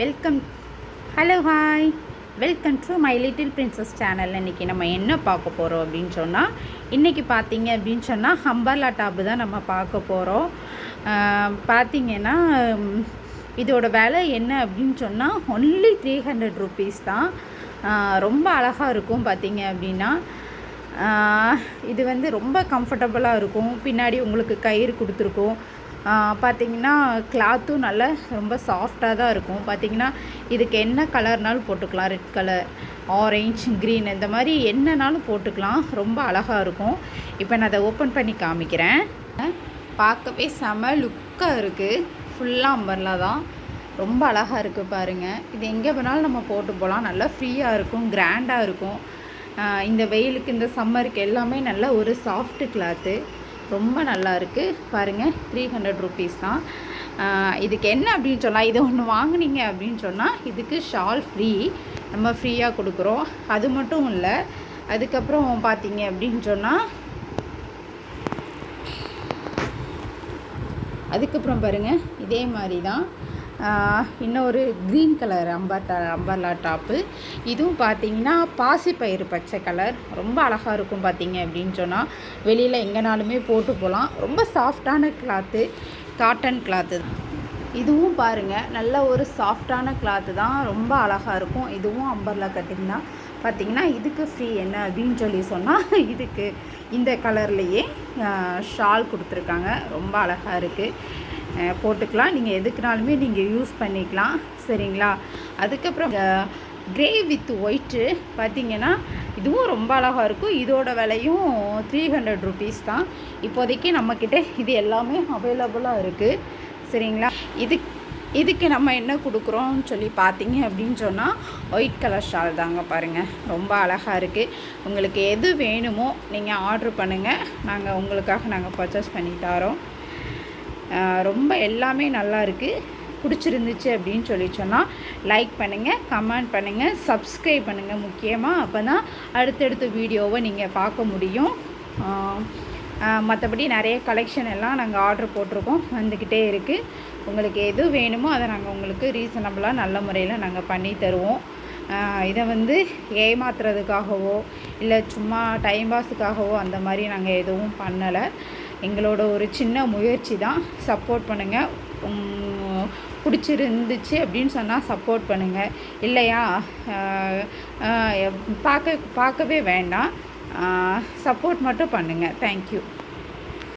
Welcome hello hi welcome to my little princess சேனலில் இன்றைக்கி நம்ம என்ன பார்க்க போகிறோம் அப்படின்னு சொன்னால் இன்றைக்கி பார்த்தீங்க அப்படின்னு சொன்னால் ஹம்பர்லா டாப்பு தான் நம்ம பார்க்க போகிறோம் பார்த்தீங்கன்னா இதோட விலை என்ன அப்படின்னு சொன்னால் ஒன்லி த்ரீ ஹண்ட்ரட் ருபீஸ் தான். ரொம்ப அழகாக இருக்கும் பார்த்தீங்க அப்படின்னா. இது வந்து ரொம்ப கம்ஃபர்டபுளாக இருக்கும். பின்னாடி உங்களுக்கு கயிறு கொடுத்துருக்கோம். பார்த்திங்கன்னா கிளாத்தும் நல்லா ரொம்ப சாஃப்டாக தான் இருக்கும். பார்த்தீங்கன்னா இதுக்கு என்ன கலர்னாலும் போட்டுக்கலாம். ரெட் கலர் ஆரஞ்ச் க்ரீன் இந்த மாதிரி என்னனாலும் போட்டுக்கலாம். ரொம்ப அழகாக இருக்கும். இப்போ நான் அதை ஓப்பன் பண்ணி காமிக்கிறேன். பார்க்கவே செம லுக்காக இருக்குது ஃபுல்லாக அம்பர்லா தான். ரொம்ப அழகாக இருக்குது பாருங்கள் இது எங்கே வேணாலும் நம்ம போட்டு போகலாம் நல்லா ஃப்ரீயாக இருக்கும் கிராண்டாக இருக்கும். இந்த வெயிலுக்கு இந்த சம்மருக்கு எல்லாமே நல்ல ஒரு சாஃப்ட் கிளாத்து ரொம்ப நல்லா இருக்குது பாருங்கள் த்ரீ ஹண்ட்ரட் ருபீஸ் தான். இதுக்கு என்ன அப்படின்னு சொன்னால் இது ஒன்று வாங்குனீங்க அப்படின்னு சொன்னால் இதுக்கு ஷால் ஃப்ரீ நம்ம ஃப்ரீயாக கொடுக்குறோம். அது மட்டும் இல்லை அதுக்கப்புறம் பார்த்தீங்க அப்படின்னு சொன்னால் அதுக்கப்புறம் பாருங்கள் இதே மாதிரி தான். இன்னொரு க்ரீன் கலர் அம்பர்டா அம்பர்லா டாப்பு இதுவும் பார்த்தீங்கன்னா பாசிப்பயிறு பச்சை கலர் ரொம்ப அழகாக இருக்கும் பார்த்தீங்க அப்படின்னு சொன்னால் வெளியில் எங்கேனாலுமே போட்டு போகலாம் ரொம்ப சாஃப்டான கிளாத்து காட்டன் கிளாத்து இதுவும் பாருங்கள் நல்ல ஒரு சாஃப்டான கிளாத்து தான். ரொம்ப அழகாக இருக்கும். இதுவும் அம்பர்லா கட்டிங் தான் பார்த்தீங்கன்னா இதுக்கு ஃப்ரீ என்ன அப்படின்னு சொல்லி சொன்னால் இதுக்கு இந்த கலர்லேயே ஷால் கொடுத்துருக்காங்க. ரொம்ப அழகாக இருக்குது போட்டுக்கலாம். நீங்கள் எதுக்குனாலுமே நீங்கள் யூஸ் பண்ணிக்கலாம். சரிங்களா? அதுக்கப்புறம் கிரே வித் ஒயிட்டு பார்த்தீங்கன்னா இதுவும் ரொம்ப அழகாக இருக்கும். இதோட விலையும் த்ரீ ஹண்ட்ரட் ருபீஸ் தான். இப்போதைக்கு நம்மக்கிட்ட இது எல்லாமே அவைலபிளாக இருக்குது சரிங்களா? இது இதுக்கு நம்ம என்ன கொடுக்குறோம்னு சொல்லி பார்த்தீங்க அப்படின்னு சொன்னால் ஒயிட் கலர் ஷால் தாங்க பாருங்கள் ரொம்ப அழகாக இருக்குது உங்களுக்கு எது வேணுமோ நீங்கள் ஆர்டர் பண்ணுங்கள் நாங்கள் உங்களுக்காக நாங்கள் பர்ச்சேஸ் பண்ணி தரோம். ரொம்ப எல்லாமே நல்லா இருக்குது பிடிச்சிருந்துச்சு அப்படின்னு சொல்லி சொன்னால் லைக் பண்ணுங்கள் கமெண்ட் பண்ணுங்கள் சப்ஸ்கிரைப் பண்ணுங்கள் முக்கியமாக அப்போ தான் அடுத்தடுத்த வீடியோவை நீங்கள் பார்க்க முடியும். மற்றபடி நிறைய கலெக்ஷன் எல்லாம் நாங்கள் ஆர்டர் போட்டிருக்கோம். வந்துக்கிட்டே இருக்குது உங்களுக்கு எது வேணுமோ அதை நாங்கள் உங்களுக்கு ரீசனபிளாக நல்ல முறையில் நாங்கள் பண்ணி தருவோம். இதை வந்து ஏமாத்துறதுக்காகவோ இல்லை சும்மா டைம் பாஸுக்காகவோ அந்த மாதிரி நாங்கள் எதுவும் பண்ணலை. எங்களோட ஒரு சின்ன முயற்சி தான். சப்போர்ட் பண்ணுங்கள் பிடிச்சிருந்துச்சு அப்படின்னு சொன்னால் சப்போர்ட் பண்ணுங்கள் இல்லையா? பார்க்க பார்க்கவே வேண்டாம். சப்போர்ட் மட்டும் பண்ணுங்கள் தேங்க்யூ